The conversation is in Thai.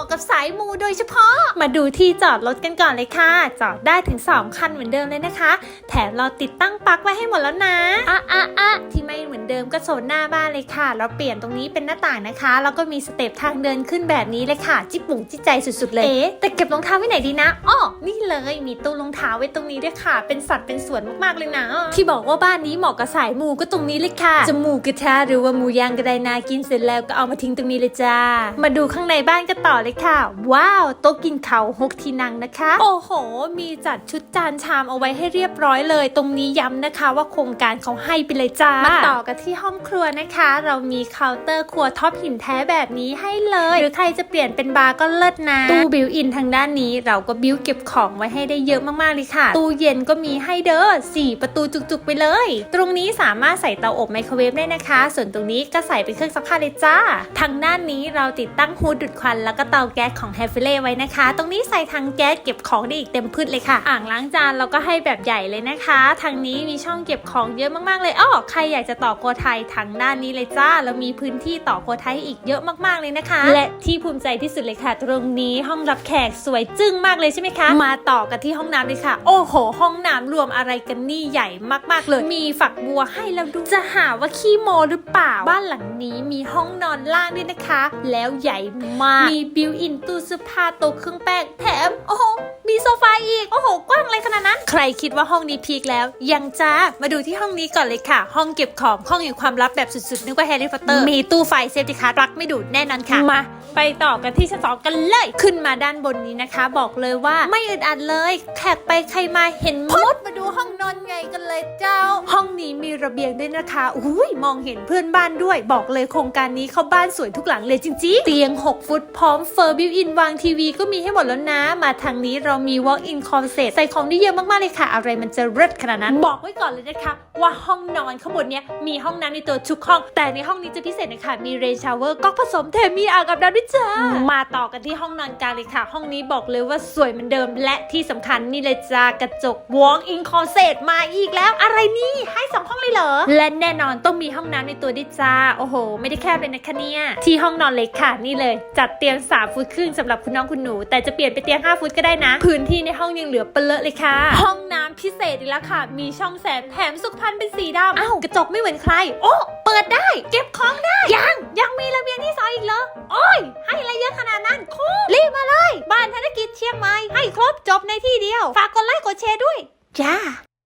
มาะกับสายมูโดยเฉพาะ มาดูที่จอดรถกันก่อนเลยค่ะ จอดได้ถึง 2 คันเหมือนเดิมเลยนะคะ แถมเราติดตั้งปลั๊กไว้ให้หมดแล้วนะอะอะอะที่ไม่เหมือนเดิมก็โซนหน้าบ้านเลยค่ะ เราเปลี่ยนตรงนี้เป็นหน้าต่างนะคะ แล้วก็มีสเต็ปทางเดินขึ้นแบบนี้เลยค่ะ จิบปุ่งจิตใจสุดๆเลย เอ๊ะแต่เก็บรองเท้าไว้ไหนดีนะอ้อนี่เลยมีตู้รองเท้าไว้ตรงนี้ด้วยค่ะ เป็นสัดเป็นส่วนมากๆเลยนะ ที่บอกว่าบ้านนี้เหมาะกับสายมูก็ตรงนี้เลยค่ะจะหมูกระทะหรือว่าหมูย่างก็ได้นากินเสร็จแล้วก็เอามาทิ้งตรงนี้เลยจ้า มาดูข้างในบ้านกันต่อเลยค่ะ ว้าว โต๊ะกินเขาหกที่นั่งนะคะ โอ้โห มีจัดชุดจานชามเอาไว้ให้เรียบร้อยเลย ตรงนี้ย้ำนะคะว่าโครงการเขาให้ไปเลยจ้า มาต่อกันที่ห้องครัวนะคะ เรามีเคาน์เตอร์ครัวท็อปหินแท้แบบนี้ให้เลย หรือใครจะเปลี่ยนเป็นบาร์ก็เลิศนะ ตู้บิวอินทางด้านนี้ เราก็บิวเก็บของไว้ให้ได้เยอะมากๆเลยค่ะ ตู้เย็นก็มีให้เด้อสี่ประตูจุกๆไปเลย ตรงนี้สามารถใส่เตาอบไมโครเวฟได้นะคะ ส่วนตรงนี้ก็ใส่เป็นเครื่องซักผ้าเลยจ้า ทางด้านนี้เราติดตั้งฮูดดูดควันแล้วก็เตาาแก๊สของแฮฟเฟเล่ไว้นะคะ ตรงนี้ใส่ทางแก๊สเก็บของได้อีกเต็มพืชเลยค่ะ อ่างล้างจานเราก็ให้แบบใหญ่เลยนะคะทางนี้มีช่องเก็บของเยอะมากๆเลยอ้อใครอยากจะต่อโครัวไทยทางด้านนี้เลยจ้าแล้วมีพื้นที่ต่อโครัวไทยอีกเยอะมากๆเลยนะคะ และที่ภูมิใจที่สุดเลยค่ะ ตรงนี้ห้องรับแขกสวยจึ้งมากเลยใช่ไหมคะ มาต่อกันที่ห้องน้ำเลยค่ะ โอ้โห ห้องน้ำรวมอะไรกันนี่ใหญ่มากๆเลย มีฝักบัวให้แล้วดูจะหาว่าขี้โมหรือเปล่าบ้านหลังนี้มีห้องนอนล่างด้วยนะคะ แล้วใหญ่มากมีบิวอินตู้เสื้อผ้าโต๊ะเครื่องแป้งแถม โอ้โห มีโซฟาอีก โอ้โห กว้างอะไรขนาดนั้น ใครคิดว่าห้องนี้พีคแล้ว ยังจ้า มาดูที่ห้องนี้ก่อนเลยค่ะ ห้องเก็บของ ห้องแห่งความลับแบบสุดๆ นึกว่าแฮร์รี่พอตเตอร์ มีตู้ไฟเซฟตี้คาร์ดปลั๊กไม่ดูดแน่นอนค่ะ มา ไปต่อกันที่ชั้นสองกันเลย ขึ้นมาด้านบนนี้นะคะ บอกเลยว่าไม่อึดอัดเลย แขกไปใครมาเห็นหมดมาดูห้องนอนไงกันเลยเจ้าห้อง นี้มีระเบียงด้วยนะคะอุ้ยมองเห็นเพื่อนบ้านด้วย บอกเลยโครงการนี้เข้าบ้านสวยทุกหลังเลยจริงๆ เตียง 6 ฟุตพร้อมเฟอร์บิวอินวางทีวีก็มีให้หมดแล้วนะ มาทางนี้เรามี walk in closet ใส่ของได้เยอะมากๆเลยค่ะ อะไรมันจะเลิศขนาดนั้น บอกไว้ก่อนเลยนะคะ ว่าห้องนอนข้างบนเนี้ยมีห้องน้ำในตัวทุกห้อง แต่ในห้องนี้จะพิเศษนะคะมีเรนชาวเวอร์ก๊อกผสมแถมมีอ่างอาบน้ำด้วยจ้ามาต่อกันที่ห้องนอนกลางเลยค่ะ ห้องนี้บอกเลยว่าสวยเหมือนเดิม และที่สำคัญนี่เลยจ้ากระจก walk in closet มาอีกแล้ว อะไรนี่ให้สองห้องเลยเหรอ และแน่นอนต้องมีห้องน้ำในตัวด้วยจ้า โอ้โห ไม่ได้แคบเลยนะคะเนี่ย ที่ห้องนอนเล็กค่ะนี่เลย จัดเตียง 3 ฟุตครึ่งสำหรับคุณน้องคุณหนู แต่จะเปลี่ยนเป็นเตียง 5 ฟุตก็ได้นะ พื้นที่ในห้องยังเหลือเปลอะเลยค่ะ ห้องน้ำพิเศษอีกแล้วค่ะ มีช่องแสงแถมสุขภัณฑ์เป็นสีดำอ้าวกระจกไม่เหมือนใคร โอ้เปิดได้ เก็บของได้ ยังยังมีระเบียงที่สองอีกเหรอโอ้ย ให้อะไรเยอะขนาดนั้นคุ้มรีบมาเลย บ้านธนกิจเชียงใหม่ให้ครบจบในที่เดียว ฝากกดไลค์กดแชร์ด้วย จ้า